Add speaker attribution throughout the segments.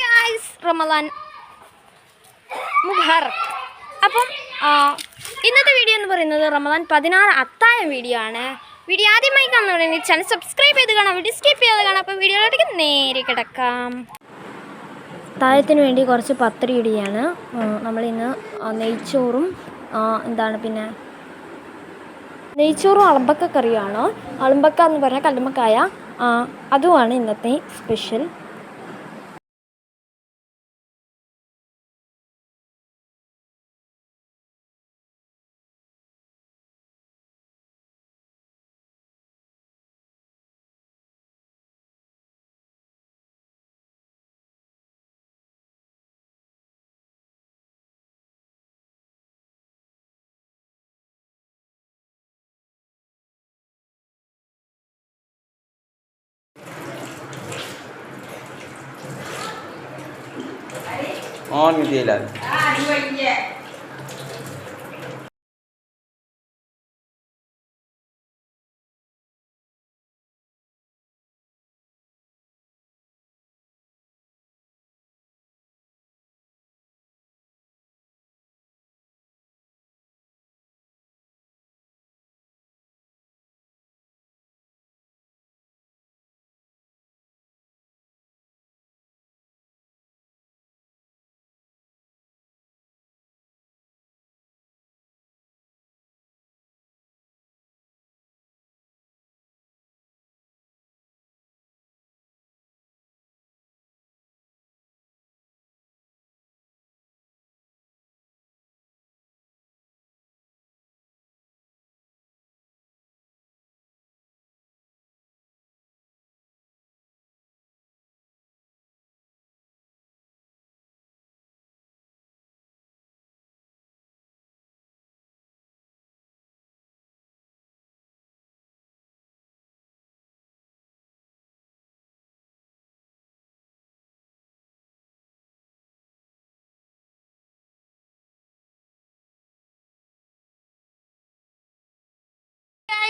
Speaker 1: Guys റമലാൻ മുബാറക് അപ്പം ആ, ഇന്നത്തെ വീഡിയോ എന്ന് പറയുന്നത് റമദാൻ പതിനാറ് അത്തായ വീഡിയോ ആണ്. വീഡിയോ ആദ്യമായി കാണുന്നവരെ ചാനൽ സബ്സ്ക്രൈബ് ചെയ്ത് കാണാം. വീഡിയോ സ്കിപ്പ് ചെയ്യാതെ കാണാം. അപ്പോൾ വീഡിയോയിലേക്ക് നേരെ കിടക്കാം. താഴത്തിന് വേണ്ടി കുറച്ച് പത്രി ഇടിയാണ് നമ്മളിന്ന് നെയ്ച്ചോറും എന്താണ് പിന്നെ നെയ്ച്ചോറും അളമ്പക്ക കറിയാണ് അളമ്പക്ക എന്ന് പറഞ്ഞാൽ കല്ലുമ്മക്കായ. ആ, അതുമാണ് ഇന്നത്തെ special
Speaker 2: on with the lad.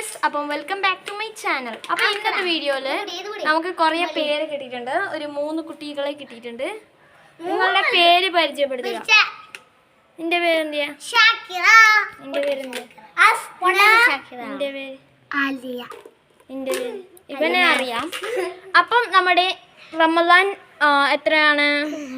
Speaker 1: Guys അപ്പം welcome back to my channel അപ്പം ഇന്നത്തെ വീഡിയോയിൽ നമുക്ക് കുറേ പേര് കിട്ടിയിട്ടുണ്ട്. ഒരു മൂന്ന് കുട്ടികളെ കിട്ടിയിട്ടുണ്ട്. നിങ്ങളുടെ പേര് പരിചയപ്പെടുത്തുക. നിന്റെ പേര് എന്തിയാ നിന്റെ പേര് എന്തിയാ നിന്റെ പേര്? നിന്റെ പേര്. ഇവനെ അറിയാം. അപ്പം നമ്മുടെ റമദാൻ എത്രയാണ്?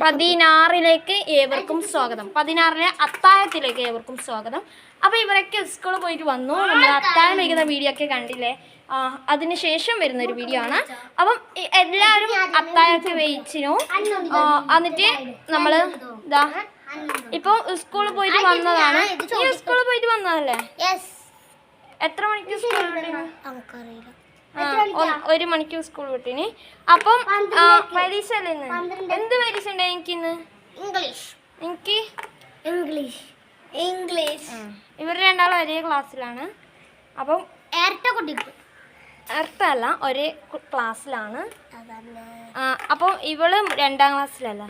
Speaker 1: പതിനാറിലേക്ക് ഏവർക്കും സ്വാഗതം. പതിനാറിലെ അത്താഴത്തിലേക്ക് ഏവർക്കും സ്വാഗതം. അപ്പോൾ ഇവരൊക്കെ സ്കൂളിൽ പോയിട്ട് വന്നു. നമ്മൾ അത്താഴം വയ്ക്കുന്ന വീഡിയോ ഒക്കെ കണ്ടില്ലേ? ആ, അതിന് ശേഷം വരുന്ന ഒരു വീഡിയോ ആണ്. അപ്പം എല്ലാരും എല്ലാവരും അത്താഴമൊക്കെ വെയിച്ചിനു എന്നിട്ട് നമ്മൾ ഇതാ ഇപ്പൊ സ്കൂളിൽ പോയിട്ട് വന്നതാണ്. സ്കൂളിൽ പോയിട്ട് വന്നതല്ലേ? എത്ര മണിക്ക് സ്കൂളിൽ ഒരു മണിക്കൂർ സ്കൂൾ വിട്ടിന്. അപ്പം പരീക്ഷ അല്ലേ എന്ത് പരീക്ഷ ഉണ്ടായി എനിക്ക് ഇന്ന്?
Speaker 3: ഇംഗ്ലീഷ്.
Speaker 1: എനിക്ക്?
Speaker 3: ഇംഗ്ലീഷ്. ഇംഗ്ലീഷ്.
Speaker 1: ഇവർ രണ്ടാളും ഒരേ ക്ലാസ്സിലാണ്. അപ്പം
Speaker 3: ഇരട്ട കുട്ടിക്ക്.
Speaker 1: അർത്ഥമല്ല ഒരേ കു- ക്ലാസ്സിലാണ്. അപ്പം ഇവൾ രണ്ടാം ക്ലാസ്സിലല്ല?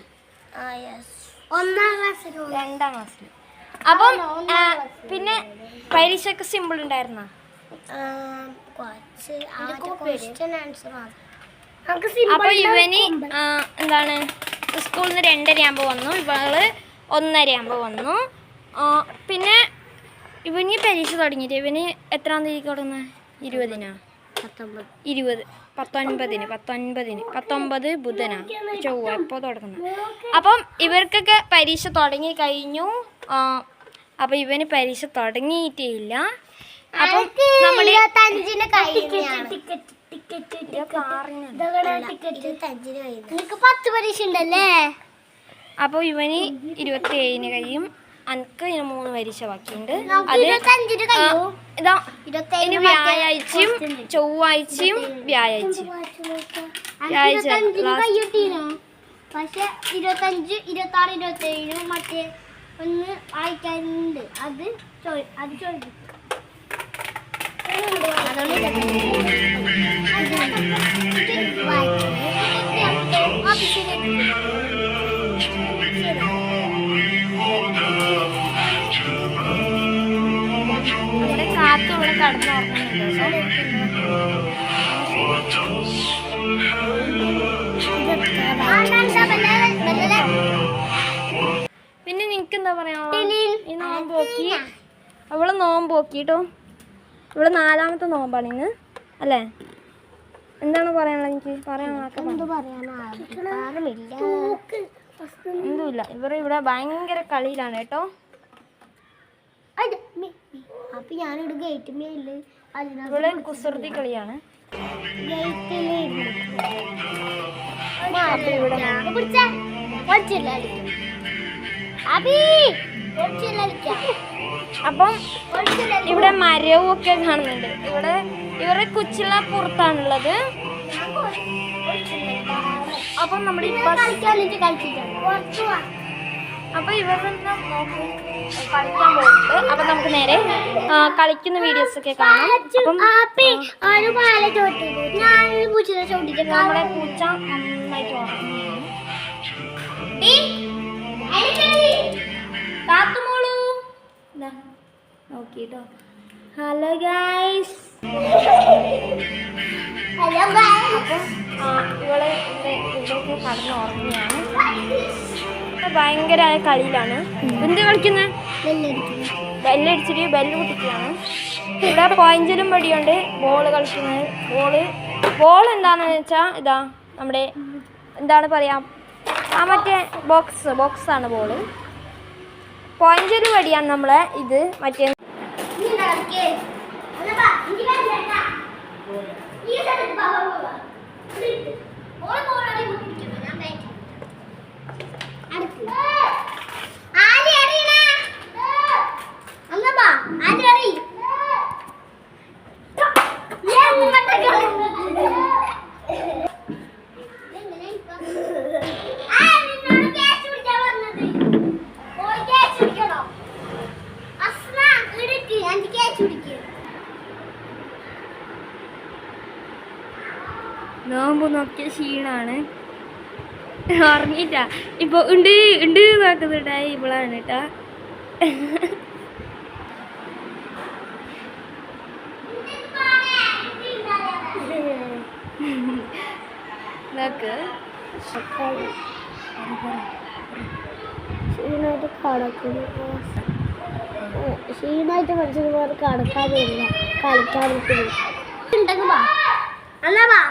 Speaker 3: ഒന്നാം ക്ലാസ്സിൽ
Speaker 1: രണ്ടാം ക്ലാസ്സിൽ അപ്പം പിന്നെ പരീക്ഷയൊക്കെ സിമ്പിൾ ഉണ്ടായിരുന്ന? അപ്പൊ ഇവന് എന്താണ്? സ്കൂളിൽ നിന്ന് രണ്ടരയാകുമ്പോൾ വന്നു ഇവൾ ഒന്നരയാകുമ്പോൾ വന്നു. പിന്നെ ഇവന് പരീക്ഷ തുടങ്ങിയിട്ട് ഇവന് എത്രാം തീയതി തുടങ്ങുന്നത് ഇരുപതിനാ? ഇരുപത്. പത്തൊൻപതിന് പത്തൊൻപതിന് പത്തൊമ്പത് ബുധനാ ചൊവ്വ എപ്പോൾ തുടങ്ങുന്നത് അപ്പം ഇവർക്കൊക്കെ പരീക്ഷ തുടങ്ങി കഴിഞ്ഞു. ആ, അപ്പം ഇവന് പരീക്ഷ തുടങ്ങിയിട്ടേ ഇല്ല. അപ്പം
Speaker 3: പത്ത് പരീക്ഷ ഉണ്ടല്ലേ?
Speaker 1: അപ്പോൾ ഇവന് ഇരുപത്തി ഏഴിന് കഴിയും. അനക്ക് ഇതിന് മൂന്ന് പരീക്ഷ ബാക്കിയുണ്ട്. അത് ഇനി വ്യാഴാഴ്ചയും ചൊവ്വാഴ്ചയും വ്യാഴാഴ്ചയും. വ്യാഴാഴ്ച
Speaker 3: പക്ഷെ ഇരുപത്തഞ്ച് ഇരുപത്തി ആറ് ഇരുപത്തി ഏഴ് മറ്റേ ഒന്ന് വായിക്കാനുണ്ട്. അത് അത് ചോദിക്കും
Speaker 1: നമ്മുടെ കാത്തു ഇവിടെ കടന്നുറങ്ങുന്നുണ്ട് കേട്ടോ. പിന്നെ നിനക്ക് എന്താ പറയാ ഈ നോമ്പ് നോക്കി. അവൾ നോമ്പ് ഇവൾ നാലാമത്തെ നോമ്പാണ് ഇന്ന്. അല്ലേ? എന്താണ് പറയാനുള്ളത് എനിക്ക്? പറയാനുള്ള എന്തുമില്ല. ഇവർ ഇവിടെ ഭയങ്കര കളിയിലാണ് കേട്ടോ.
Speaker 3: അപ്പൊ ഞാനിവിടെ ഗേറ്റിന്റെ ഇല്ലേ?
Speaker 1: ഇവൾ കുസൃതി കളിയാണ്. അപ്പം ഇവിടെ മരവും ഒക്കെ കാണുന്നുണ്ട്. ഇവിടെ ഇവരുടെ കുച്ചില പുറത്താണുള്ളത്. അപ്പം നമ്മുടെ അപ്പൊ ഇവരുടെ കളിക്കാൻ പോകുന്നുണ്ട് അപ്പൊ നമുക്ക് നേരെ കളിക്കുന്ന വീഡിയോസ് ഒക്കെ കാണാം. നമ്മുടെ പൂച്ച നന്നായിട്ട് ഇതാ നോക്കിട്ടോ. ഹലോ ഗൈസ് ഇവളെ ഇവിടെ ഇവിടേക്ക് കടന്ന് ഉറങ്ങുകയാണ്. ഭയങ്കര കളിയിലാണ്. എന്ത് കളിക്കുന്നത് ബെല്ലടിച്ചിട്ട് ബെല്ല് പൊട്ടിക്കുകയാണ് ഇവിടെ പോയിഞ്ചലും പടിയുണ്ട്. ബോൾ കളിക്കുന്നത്. ബോൾ ബോൾ എന്താണെന്ന് വെച്ചാൽ ഇതാ നമ്മുടെ എന്താണ് പറയാ ആ മറ്റേ ബോക്സ് ബോക്സാണ് ബോൾ. പോയിഞ്ചൽ പടിയാണ് നമ്മളെ ഇത് മറ്റേ നോമ്പ് ക്ഷീണാണ്. ഉറങ്ങിട്ടാ ഇപ്പൊ ഉണ്ട് ഉണ്ട് നോക്കുന്നുണ്ടായി ഇവളാണ് കേട്ടാ നോക്ക്.
Speaker 3: ക്ഷീണമായിട്ട് കടക്കുന്നു. ക്ഷീണമായിട്ട് മനുഷ്യന്മാർ കടക്കാനില്ല കളിക്കാനൊക്കെ ഉണ്ടെങ്കിൽ വാ. അല്ല വാ.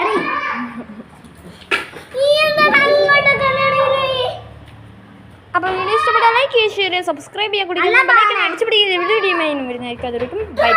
Speaker 3: എടി. നീ എന്താണ് അങ്ങോട്ടൊക്കെ എറിയുന്നേ?
Speaker 1: അപ്പൊ വീഡിയോ ഇഷ്ടപ്പെട്ടാൽ ലൈക്ക് ചെയ്യുക സബ്സ്ക്രൈബ് ചെയ്യാൻ കൂടി. അടിച്ചു പിടിക്കുന്ന വീഡിയോ വരുന്നതായിരിക്കും അതൊരു ബൈ